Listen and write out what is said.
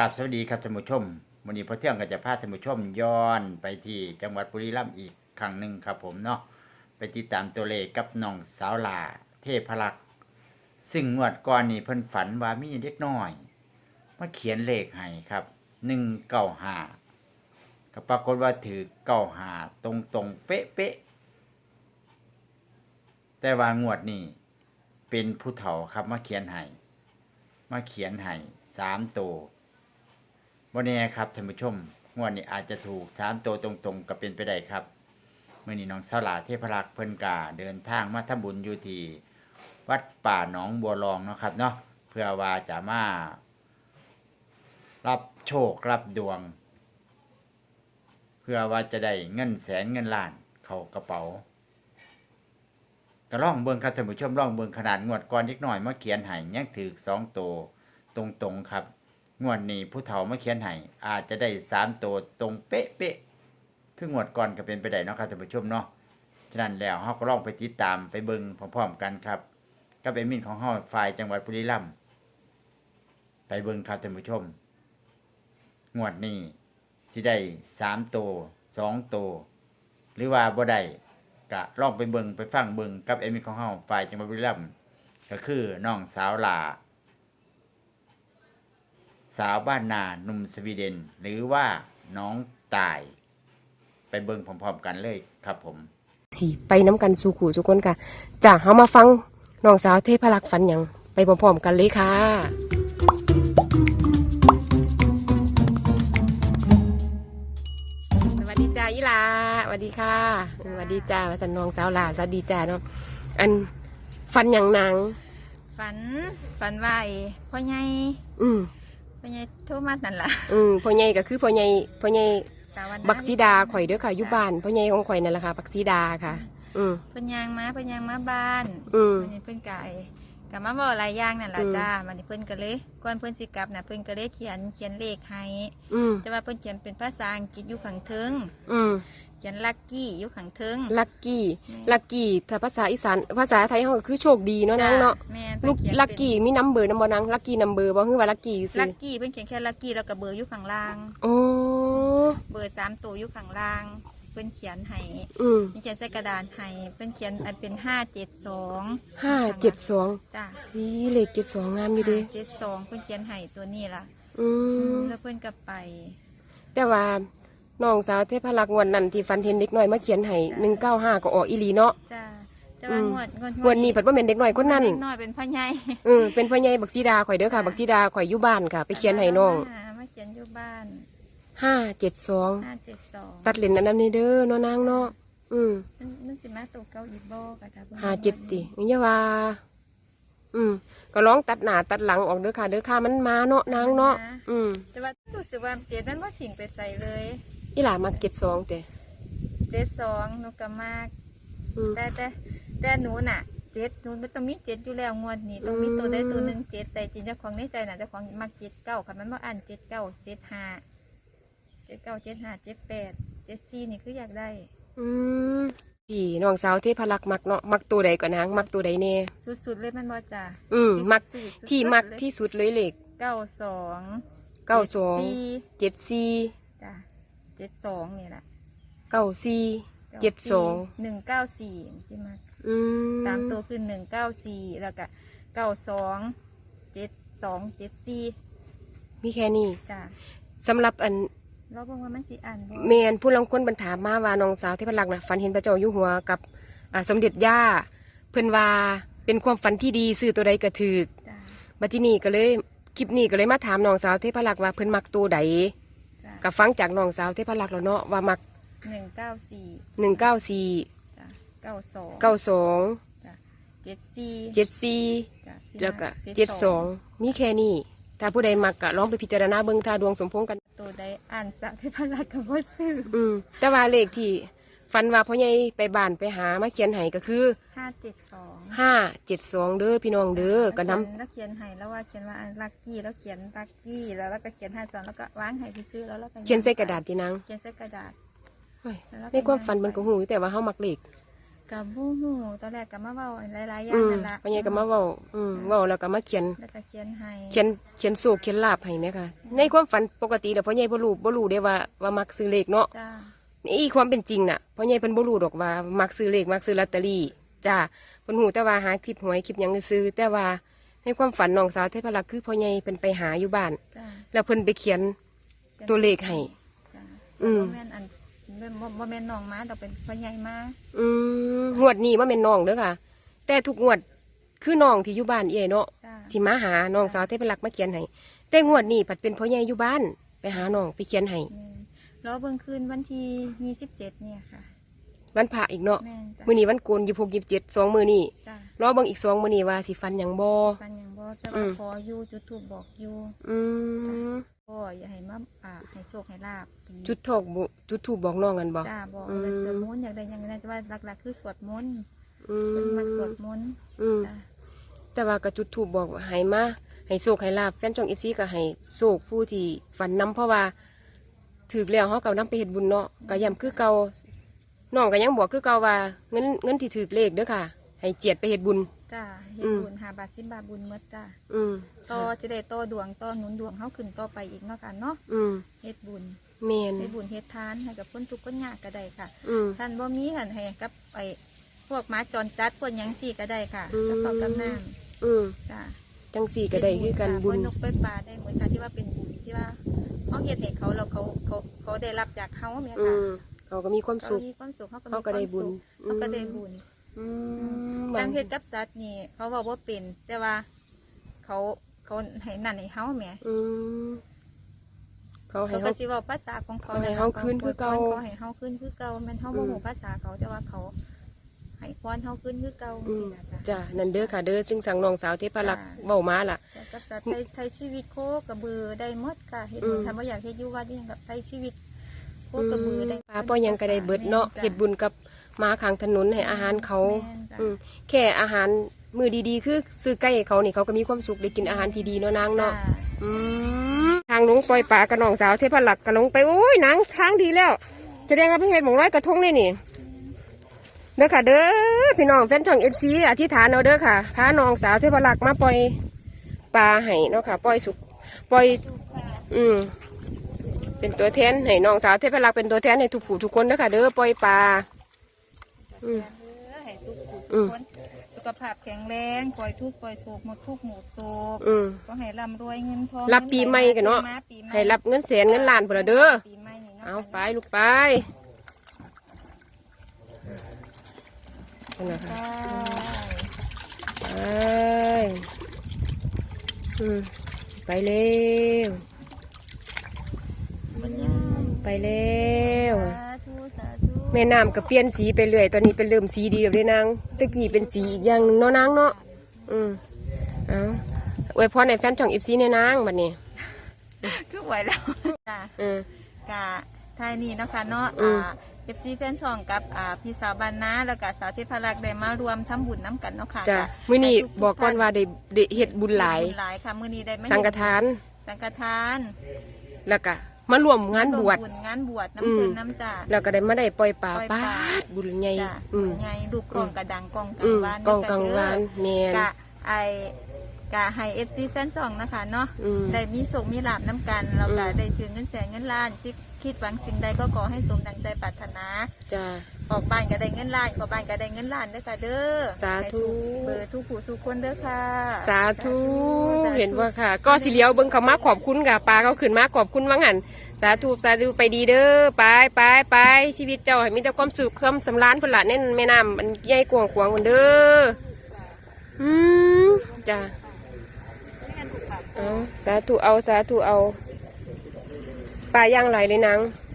กราบสวัสดีครับท่านผู้ชมวันนี้พอเที่ยงก็จะพาท่านผู้ชมย้อนไปที่จังหวัดบุรีรัมย์อีกครั้งหนึ่งครับผมเนาะไปติดตามตัวเลขกับน้องสาวลาเทพลักษ์ซึ่งงวดก่อนนี่เพิ่นฝันว่ามีเด็กน้อยมาเขียนเลขให้ครับหนึ่งเก้าห้าก็ปรากฏว่าถือเก้าห้าตรงตรงๆเป๊ะเป๊ะๆแต่ว่างวดนี้เป็นผู้เฒ่าครับมาเขียนให้มาเขียนให้สามตัว วันนี้ครับท่านผู้ชมงวดนี้อาจจะถูกสามตัวตรงๆก็เป็นไปได้ครับเมื่อนี้น้องสลาเทพรักษ์เพิ่นกาเดินทางมาทำบุญอยู่ที่วัดป่าหนองบัวรองเนาะครับเนาะเพื่อว่าจะมา รับโชครับดวง เพื่อว่าจะได้เงินแสนเงินล้านเข้ากระเป๋าก็ล่องเบิ่งครับท่านผู้ชมล่องเบิ่งขนาดงวดก่อนนิดหน่อยมาเขียนให้ยังถือสองตัวตตรงๆครับ งวดนี้ผู้เฒ่ามาเขียนให้อาจจะได้สามตัวตรงเป๊ะเป๊ะๆคืองวดก่อนก็เป็นไปได้เนาะครับท่านผู้ชมเนาะฉะนั้นแล้วเฮาก็ลองไปติดตามไปเบิ่งพร้อมๆกันครับกับเอดมินของเฮาฝ่ายจังหวัดบุรีรัมย์ไปเบิ่งครับท่านผู้ชม งวดนี้สิได้สามตัวสองตัวหรือว่าบ่ได้ก็ลองไปเบิงไปฟังเบิงกับเอมิของเฮาฝ่ายจังหวัดบุรีรัมย์ก็คือน้องสาวหลา สาวบ้านนาหนุ่มสวีเดน หรือว่าน้องตาย ไปเบิงพร้อมๆกันเลยครับผมสิไปน้ำกันสู่ขู่สุกคนค่ะจ้ะเฮามาฟังน้องสาวเทพรักษ์ฝันหยังไปพร้อมๆกันเลยค่ะ สวัสดีจ้าอีหลาสวัสดีค่ะเออสวัสดีจ้าว่าสันน้องสาวหลาสวัสดีจ้าเนาะอันฝันหยังนางฝันฝันว่าไอ้พ่อใหญ่อืม พ่อใหญ่โทรมานั่นล่ะอืมพ่อใหญ่ก็คือพ่อใหญ่พ่อใหญ่สาวันบักซีดาข่อยเด้อค่ะอยู่บ้านพ่อใหญ่ของข่อยนั่นแหละค่ะบักซีดาค่ะ อืมเพิ่นยางมาเพิ่นยางมาบ้านอืมวันนี้เพิ่นกาย ก็มาบอกหลายอย่างนั่นล่ะอืมจ้าวันนี้เพิ่นก็เลยก่อนเพิ่นสิกลับน่ะเพิ่นก็เลยเขียนเขียนเลขให้อืมแต่ว่าเพิ่นเขียนเป็นภาษาอังกฤษอยู่ข้างเทิงอืมเขียนลักกี้อยู่ข้างเทิงลักกี้แม่ลักกี้ถ้าภาษาอีสานภาษาไทยเขาก็คือโชคดีเนาะนางเนาะจ้แม่นลูเพิ่กนเขียนลักเป็นกี้มีนัมเบอร์นำบ่นางลักกี้นัมเบอร์บ่คือว่าลักกี้สิลักกี้เพิ่นเขียนแค่ลักกี้แล้วก็เบอร์อยู่ข้างล่าง โอ้เบอร์สามตัวอยู่ข้างล่างเพิ่นเขียนให้อืมมีเขียนใส่กระดานให้เพิ่นเขียนอันเป็นห้าเจ็ดสองห้าเจ็ดสองจ้านี่เลขเจ็ดสองงามอยู่เดิเจ็ดสองเพิ่นเขียนให้ตัวนี้ล่ะอืมแล้วเพิ่นก็ไป แต่ว่าน้องสาวเทพรักษ์งวันนั้นที่ฟันเห็นเด็กน้อยมาเขียนให้หนึ่งเก้าห้าก็ออกอีหลีเนาะ จ้าแต่ว่าอืม งวดงวดงวันนี้ผัดว่าเป็นเด็กน้อยคนนั้นเด็กน้อยเป็นพ่อใหญ่ เออเป็นพ่อใหญ่บักซีดาข่อยเด้อค่ะ บักซีดาข่อยอยู่บ้านค่ะ ไปเขียนให้น้อง มามาเขียนอยู่บ้าน ห้าเจ็ดสองห้าเจ็ดสองตัดเลนอันนั้นนี่เด้อเนาะนางเนาะอืมมันมันสิมาตัวเก้าอีโบกะจ้าบิ่งหาเจ็ดติอย่าว่า อืม ก็ร้องตัดหน้าตัดหลังออกเด้อค่ะ เด้อค่ะมันมาเนาะนางเนาะอืม แต่ว่ารู้สึกว่าเจ็ดนั้นว่าถิ่งไปใส่เลย อีหลามาเจ็ดสองแต่เจ็ดสองหนูก็มากอืมแต่แต่แต่หนูน่ะเจ็ดหนูมันต้องมีเจ็ดอยู่แล้วงวดนี้ต้องมีตัวใดตัวหนึ่งเจ็ดแต่จริงเจ้าของในใจน่ะเจ้าของมักเจ็ดเก้าค่ะมันว่าอ่านเจ็ดเก้าเจ็ดห้า เจ็ดเก้าเจ็ดห้าเจ็ดแปดเจ็ดสี่นี่คืออยากได้อืมที่น้องสาวเทพรักษ์มักเนาะมักตัวใดก่อนนางมักตัวใดแน่สุดๆเลยมันบ่จ้าอืมมักสุดๆที่มักที่สุดเลยเลขเก้าสองเก้าสองสี่เจ็ดสี่จ้าเจ็ดสองนี่แหละเก้าสี่เจ็ดสองหนึ่งเก้าสี่ที่มักอืมสามตัวคือหนึ่งเก้าสี่แล้วก็เก้าสองเจ็ดสองเจ็ดสี่มีแค่นี้จ้าสำหรับอัน เราบอกว่ามันสิอ่านบ่เมนผู้ลังคนบรรถามมาว่าน้องสาวเทพรักษ์นะฝันเห็นพระเจ้าอยู่หัวกับอ่าสมเด็จย่าเพิ่นว่าเป็นความฝันที่ดีซื้อตัวใดก็ถือจ้าบัดที่นี่ก็เลยคลิปนี้ก็เลยมาถามน้องสาวเทพรักษ์ว่าเพิ่นมักตัวใดจ้าก็ฟังจากน้องสาวเทพรักษ์แล้วเนาะว่ามักหนึ่งเก้าสี่หนึ่งเก้าสี่จ้าเก้าสองเก้าสองจ้าเจ็ดสี่เจ็ดสี่ จ้ะแล้วก็เจ็ดสองมีแค่นี้ ถ้าผู้ใดมักก็ลองไปพิจารณาเบิ่งถ้าดวงสมพงษ์กัน ตัวใดอ่านสักที่พระราชกับว่าซื้ออืมแต่ว่าเลขที่ฝันว่าพ่อใหญ่ไปบ้านไปหามาเขียนให้ก็คือห้าเจ็ดสองห้าเจ็ดสองเด้อพี่น้องเด้อก็นำแล้วเขียนให้แล้วว่าเขียนว่าอันลักกี้แล้วเขียนลักกี้แล้วแล้วก็เขียนห้าสองแล้วก็วางให้ซื้อๆแล้วแล้วก็เขียนใส่กระดาษที่นางเขียนใส่กระดาษเฮ้ยแล้วในความฝันมันก็หูอยู่แต่ว่าเฮามักเลข กับบูฮูตอนแรกกับมาเว้าหลายๆอย่าอืงมนั่นละพ่อใหญ่ก็มาเว้าอืมเว้าแล้วก็มาเขียน แล้วก็เขียนขียนให้เขียนเขียนโศกเขียนลาบให้ไหมคะในความฝันปกติแต่พ่อใหญ่บ่รู้บ่รู้ได้ว่าว่ามักซื้อเลขเนาะจ้านี่ความเป็นจริงน่ะพ่อใหญ่เพิ่นบ่รู้ดอกว่ามักซื้อเลขมักซื้อลอตเตอรี่จ้าเพิ่นฮู้แต่ว่าหาคลิปหวยคลิปหยังซื้อแต่ว่าในความฝันน้องสาวเทพรักษ์คือพ่อใหญ่เพิ่นไปหาอยู่บ้าน จ้าแล้วเพิ่นไปเขียนตัวเลขให้ จ้าอืม บ่แม่นอัน บ่บ่แม่นน้องมาแต่เป็นพ่อใหญ่มาอืมงวดนี้ว่าแม่นน้องเด้อค่ะ แต่ทุกงวดคือน้องที่อยู่บ้านเอ้ยเนาะจ้าที่มาหาน้องสาวเทพรักษ์มาเขียนให้แต่งวดนี้ผัดเป็นพ่อใหญ่อยู่บ้าน ไปหาน้องไปเขียนให้ แม่นรอเบิ่งคืนวันที่ยี่สิบเจ็ดเนี่ยค่ะ วันพระอีกเนาะแม่นจ้ามื้อนี้วันโกน26 27 2มื้อนี้จ้ารอเบิ่งอีก2มื้อนี้ว่าสิฟันหยังบ่ ฟันอย่างบ่แต่อืว่าม ขออยู่จุดถูกบอกอยู่อืมก็อย่าให้มาอ่าให้โชคให้ลาบจุดทอกบุจุดถูกบอกน้องกันบ่ จ้าบอกอืม เลยสวดมนต์อยากได้อยังไงแต่ว่าหลักๆ คือสวดมนต์อืเพิ่นมักสมวดมนต์อืม จ้าแต่ว่าก็จุดถูกบอกว่าให้มาให้โศกให้ลาบแฟนช่อง FC ก็ให้โศกผู้ที่ฝันนํเพราะว่าถึกแล้วเฮาก็นํไปเฮ็ดบุญเนาะก็ย้ำคือเก่า น้องก็ยังบอกคือเก่าว่าเงินเงินที่ถึกเลขเด้อค่ะ ให้เจียดไปเฮ็ดบุญ จ้าเฮ็อืดมบุญหาบาทสิบบาทบุญเมดจ้าอืมต่อจะได้ต่อดวงต่อหนุนดวงเฮาขึ้นต่อไปอีกเนาะกันเนาะอืมเฮ็ดบุญแม่นเฮ็ดบุญเฮ็ดทานให้กับคนทุกข์คนยากก็ได้ค่ะอืมท่านบ่มีหันให้กับไอ้พวกหมาจรจัดพวกหยังสี่ก็ได้ค่ะอืมกระเป๋ากับน้อืมำจ้า จังสี่ก็ได้คือกันบุญค่ะนกไปปลาได้เหมือนกันที่ว่าเป็นบุญที่ว่าเขาเฮ็ดให้เขาเราเขาเขาเขาได้รับจากเขาเนี่ยอืค่ะม เขาก็มีความเขาสุข มีความสุขเขาก็เขามีก็ได้บุญเขาก็ได้บุญอืมทางเฮ็ดกับสัตว์นี่ เขาบอกว่าเป็น แต่ว่า เขาเขาให้นั่นให้เฮาแหมอืมเขาให้เขาเขาก็สิเว้าภาษาของเขาเขาให้เฮาคืนคือเก่า เขาให้เฮาคืนคือเก่าแม่นเฮาบ่อืมฮู้ภาษาเขาแต่ว่าเขาให้พรเฮาคืนคือเก่าอืมจริงๆจ้ะ จ้ะนั่นเด้อค่ะเด้อซึ่งสั่งน้องสาวเทพรักษ์จ้ะเว้ามาล่ะแต่กับสัตว์ไทยไทยชีวิตโคกระบือได้หมดค่ะเฮ็ดอืบุญมทำบ่อยากเฮ็ดอยู่วัดนี่กับไทยชีวิต โคกระบือได้ปลาป้อยังก็ได้เบิดเนาะเฮ็ดบุญกับหมาข้างถนนให้อาหารเขาแม่นจ้ะอืมแค่อาหารมือดีๆ คือซื้อไก่ให้เขานี่เขาก็มีความสุขได้กินอาหารที่ดีเนาะนางเนาะจ้ะอืมทางลงปล่อยปลากระน้องสาวเทพรักษ์กระลงไปโอ้ยนางทางดีแล้วแสดงว่าเพิ่งเห็นหมองร้อยกระทงเลยนี่เด้อค่ะเด้อพี่น้องแฟนช่องเอฟซีอธิษฐานเอาเด้อค่ะพาน้องสาวเทพรักษ์มาปล่อยปลาให้เนาะค่ะปล่อยสุกปล่อย อืม เป็นตัวแทนให้น้องสาวเทพรักษ์เป็นตัวแทนให้ทุกผู้ทุกคนเด้อค่ะเด้อปล่อยปลาอืม ให้ทุกผู้อืทุกมคนสุขภาพแข็งแรงปล่อยทุกข์ปล่อยโศกหมดทุกข์หมดโศกอืม ก็ให้ร่ำรวยเงินทองรับปีใหม่กันเนาะ ปีม่ให้รับเงินแสนเงินล้านพุ่นละเด้อ ปีใหม่นี่เนาะเอาไปลูกไปนั่นนะคะไปไปอืมไปเร็วบรรยาย ไปเร็วสาธุสาธุแม่น้ำก็เปลี่ยนสีไปเรื่อยตอนนี้เป็นเริ่มสีดีแล้วเด้นางตะกี้เป็นสีอีกอย่างหนึงเนาะนางเนาะอืมเอาอวยพรในแฟนช่องอีฟซีในนางบัดนี้คือไหวแล้วจ้ะอืมกะทายนี้เนาะคะเนาะอืมเอฟซีแฟนช่องกับอ่าพี่สาวบานนาแล้วก็สาวเทพรักษ์ได้มารวมทำบุญน้ำกันเนาะค่ะจ้ะกะมื้อนี้ให้ทุๆบอกก่อนว่าได้ได้เฮ็ดบุญหลาย บุญหลายค่ะมื้อนี้ได้มาสังฆทาน สังฆทานแล้วก็ มารวมงานบวชร่มงานบวชอืน้ำมเพิ่นน้ำจ่าแล้วก็ได้มาได้ปล่อยปลาปล่อยปป้าลาดบุญใหญ่จ้ะอืมไงลูกกองกระดังกองกลาอืงมวานกองกลางวานแมนกะไอกะให้เอฟซีแฟนช่องนะคะเนาะ อืม ได้มีโชคมีลาบน้ำกันแล้วก็อืม ได้ถึงเงินแสนเงินล้านที่คิดหวังสิ่งใดก็ขอให้สมดังใจปรารถนา จ้า ออกบ้านก็ได้เงินล้านออกบ้านก็ได้เงินล้านเด้อค่ะเด้อสาธุ ให้ถูกเบอร์ทุกผู้ทุกคนเด้อค่ะ สาธุสาธุ เห็นว่าค่ะ ก็สิเลียวเบิ่งเขามาขอบคุณกับปลาเขาขึ้นมาขอบคุณว่างหันสาธุสาธุไปดีเด้อไปไปไปชีวิตเจ้าให้มีแต่ความสุขความสำราญพุ่นละเน่นแม่น้ำมันใหญ่กว้างขวางพุ่นเด้ออืมจ้าเอาสาธุเอาสาธุเอาปลาย่างไหลเลยนางจ